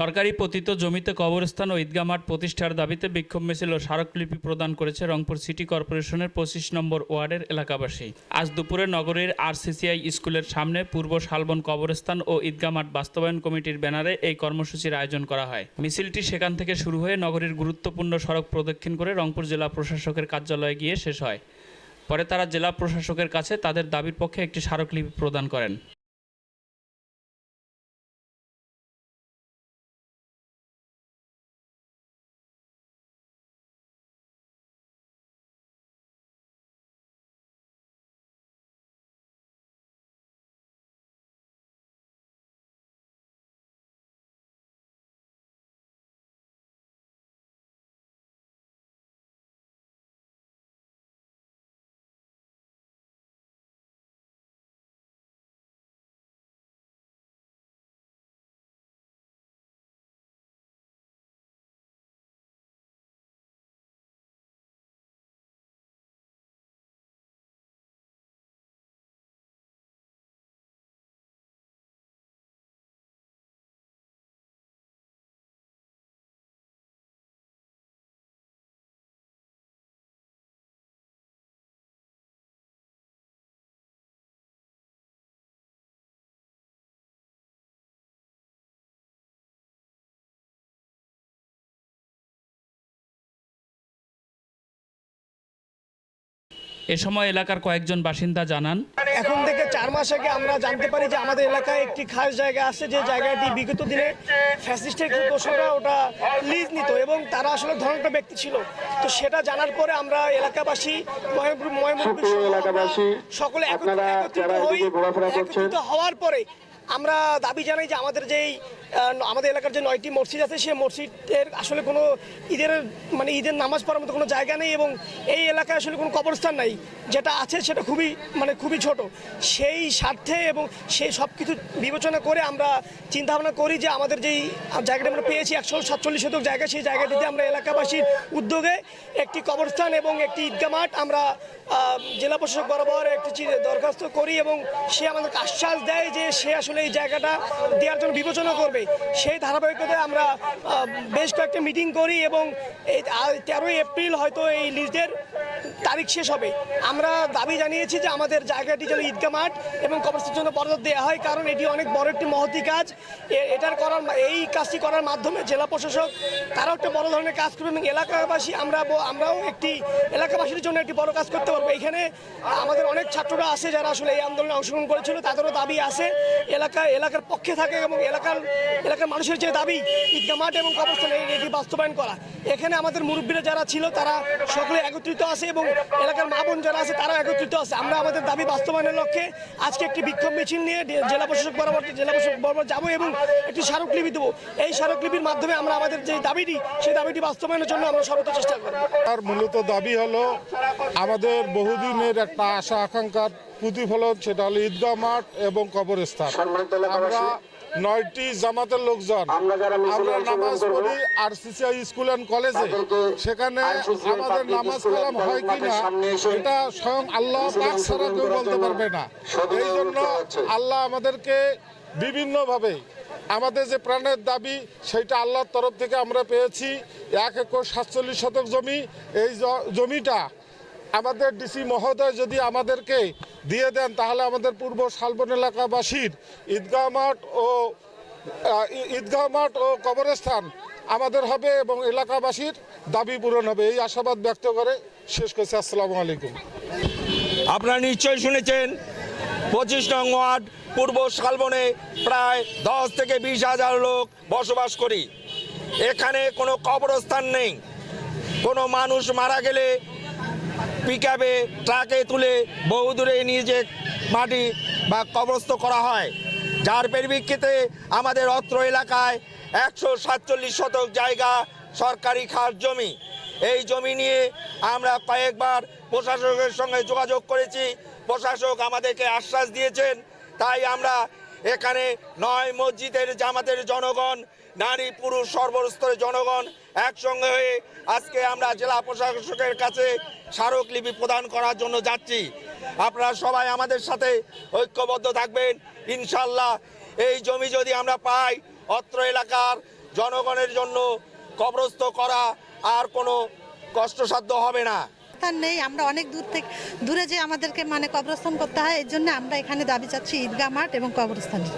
সরকারি পতিত জমিতে কবরস্থান ও ঈদগাহ মাঠ প্রতিষ্ঠার দাবিতে বিক্ষোভ মিছিল ও স্মারকলিপি প্রদান করেছে রংপুর সিটি কর্পোরেশনের পঁচিশ নম্বর ওয়ার্ডের এলাকাবাসী। আজ দুপুরে নগরীর আরসিসিআই স্কুলের সামনে পূর্ব শালবন কবরস্থান ও ঈদগাহ মাঠ বাস্তবায়ন কমিটির ব্যানারে এই কর্মসূচির আয়োজন করা হয়। মিছিলটি সেখান থেকে শুরু হয়ে নগরীর গুরুত্বপূর্ণ সড়ক প্রদক্ষিণ করে রংপুর জেলা প্রশাসকের কার্যালয়ে গিয়ে শেষ হয়। পরে তারা জেলা প্রশাসকের কাছে তাদের দাবির পক্ষে একটি স্মারকলিপি প্রদান করেন। এ সময় এলাকার কয়েকজন বাসিন্দা জানান এখন থেকে চার মাস আগে আমরা জানতে পারি যে আমাদের এলাকায় একটি খাস জায়গা আছে যে জায়গাটি বিগত দিনে ফ্যাসিস্টের ওটা লিজ নিত এবং তারা আসলে ধরনটা ব্যক্তি ছিল। তো সেটা জানার পরে আমরা এলাকাবাসী সকলে একত্রিত হই হওয়ার পরে আমরা দাবি জানাই যে আমাদের যেই আমাদের এলাকার যে নয়টি মসজিদ আছে, সেই মসজিদের আসলে কোনো ঈদের মানে ঈদের নামাজ পড়ার মতো কোনো জায়গা নেই এবং এই এলাকায় আসলে কোনো কবরস্থান নাই। যেটা আছে সেটা খুবই মানে খুবই ছোট। সেই স্বার্থে এবং সেই সব কিছু বিবেচনা করে আমরা চিন্তা ভাবনা করি যে আমাদের যেই জায়গাটা আমরা পেয়েছি, একশো সাতচল্লিশ শতক জায়গা, সেই জায়গাটিতে আমরা এলাকাবাসীর উদ্যোগে একটি কবরস্থান এবং একটি ঈদগা মাঠ আমরা জেলা প্রশাসক বরাবর একটি দরখাস্ত করি এবং সে আমাদেরকে আশ্বাস দেয় যে সে আসলে এই জায়গাটা দেওয়ার জন্য বিবেচনা করবে। সেই ধারাবাহিকতায় আমরা বেশ কয়েকটা মিটিং করি এবং তেরোই এপ্রিল হয়তো এই লিস্টের তারিখ শেষ হবে। আমরা দাবি জানিয়েছি যে আমাদের জায়গাটি যেন ঈদগা মাঠ এবং কবরস্থানের জন্য বরাদ্দ দেওয়া হয়, কারণ এটি অনেক বড় একটি মহতি কাজ। এটার করার এই কাজটি করার মাধ্যমে জেলা প্রশাসক, তারাও একটা বড় ধরনের কাজ করবে এবং এলাকাবাসী, আমরা আমরাও একটি এলাকাবাসীর জন্য একটি বড় কাজ করতে পারব। এখানে আমাদের অনেক ছাত্ররা আছে যারা আসলে এই আন্দোলনে অংশগ্রহণ করেছিল, তাদেরও দাবি আছে। এলাকা, এলাকার পক্ষে থাকে এবং এলাকার এলাকার মানুষের যে দাবি ঈদগা মাঠ এবং কবরস্থান এটি বাস্তবায়ন করা। এখানে আমাদের মুরব্বীরা যারা ছিল, তারা সকলে একত্রিত আছে এবং এলাকার মা বোন যারা আছে তারা একত্রিত আছে। আমরা আমাদের দাবি বাস্তবায়নের লক্ষ্যে আজকে একটি বিক্ষোভ মিছিল নিয়ে জেলা প্রশাসক বরাবর জেলা প্রশাসক বরাবর যাব এবং একটি স্মারকলিপি দেবো। এই স্মারকলিপির মাধ্যমে আমরা আমাদের যে দাবিটি সেই দাবিটি বাস্তবায়নের জন্য আমরা সর্বোচ্চ চেষ্টা করব। আর মূলত দাবি হলো আমাদের বহুদিনের একটা আশা আকাঙ্ক্ষার প্রতিফলন সেটা হলো ঈদগাহ মাঠ এবং কবরস্থান। আমরা নয়টি জামাতের লোকজন। আমরা নামাজ পড়ি আরসিসিআই স্কুল অ্যান্ড কলেজে সেখানে আমাদের নামাজ কালাম হয় কিনা মাঠের এটা স্বয়ং আল্লাহ পাক ছাড়া কেউ বলতে পারবে না। এই জন্য। আল্লাহ আমাদেরকে বিভিন্নভাবে আমাদের যে প্রাণের দাবি সেটা আল্লাহর তরফ থেকে আমরা পেয়েছি। এক একর সাতচল্লিশ শতক জমি এই জমিটা আমাদের ডিসি মহোদয় যদি আমাদেরকে দিয়ে দেন, তাহলে আমাদের পূর্ব শালবন এলাকাবাসীর ঈদগাহ মাঠ ও ঈদগাহ মাঠ ও কবরস্থান আমাদের হবে এবং এলাকাবাসীর দাবি পূরণ হবে। এই আশাবাদ ব্যক্ত করে শেষ করছি। আসসালামু আলাইকুম। আপনারা নিশ্চয়ই শুনেছেন, পঁচিশ নং ওয়ার্ড পূর্ব শালবনে প্রায় দশ থেকে বিশ হাজার লোক বসবাস করি। এখানে কোনো কবরস্থান নেই। কোনো মানুষ মারা গেলে পিকআপে ট্রাকে তুলে বহুদূরে নিয়ে যে মাটি বা কবরস্থ করা হয়, যার পরিপ্রেক্ষিতে আমাদের অত্র এলাকায় একশো সাতচল্লিশ শতক জায়গা সরকারি খাস জমি। এই জমি নিয়ে আমরা কয়েকবার প্রশাসকের সঙ্গে যোগাযোগ করেছি। প্রশাসক আমাদেরকে আশ্বাস দিয়েছেন, তাই আমরা এখানে নয় মসজিদের, জামাতের জনগণ, নারী, পুরুষ, সর্বস্তরের জনগণ একসঙ্গে হয়ে আজকে আমরা জেলা প্রশাসকের কাছে স্মারকলিপি প্রদান করার জন্য যাচ্ছি। আপনারা সবাই আমাদের সাথে ঐক্যবদ্ধ থাকবেন। ইনশাল্লাহ এই জমি যদি আমরা পাই, অত্র এলাকার জনগণের জন্য কবরস্থ করা আর কোনো কষ্টসাধ্য হবে না। স্থান নেই, আমরা অনেক দূর থেকে, দূরে যে আমাদেরকে মানে কবরস্থান করতে হয়, এর জন্য আমরা এখানে দাবি চাচ্ছি ঈদগাহ মাঠ এবং কবরস্থানে।